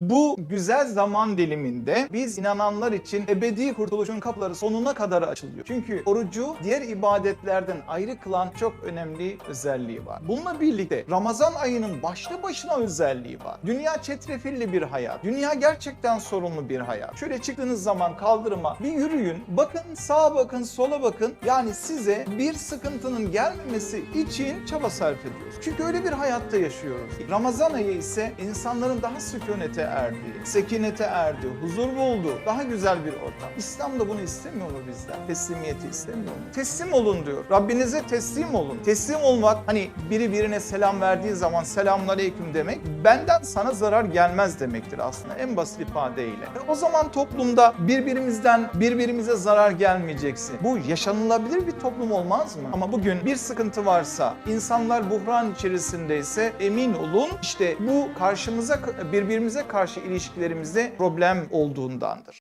Bu güzel zaman diliminde biz inananlar için ebedi kurtuluşun kapıları sonuna kadar açılıyor. Çünkü orucu diğer ibadetlerden ayrı kılan çok önemli özelliği var. Bununla birlikte Ramazan ayının başlı başına özelliği var. Dünya çetrefilli bir hayat. Dünya gerçekten sorunlu bir hayat. Şöyle çıktığınız zaman kaldırıma bir yürüyün. Bakın sağa bakın sola bakın. Yani size bir sıkıntının gelmemesi için çaba sarf ediyoruz. Çünkü öyle bir hayatta yaşıyoruz. Ramazan ayı ise insanların daha sükunete erdiği, sekinete erdiği, huzur bulduğu daha güzel bir ortam. İslam da bunu istemiyor mu bizden? Teslimiyeti istemiyor mu? Teslim olun diyor. Rabbinize teslim olun. Teslim olmak hani biri birine selam verdiği zaman selamun aleyküm demek benden sana zarar gelmez demektir aslında en basit ifadeyle. E o zaman toplumda birbirimizden birbirimize zarar gelmeyeceksin. Bu yaşanılabilir bir toplum olmaz mı? Ama bugün bir sıkıntı varsa, insanlar buhran içerisindeyse emin olun işte bu karşımıza birbirimize karşı ilişkilerimizde problem olduğundandır.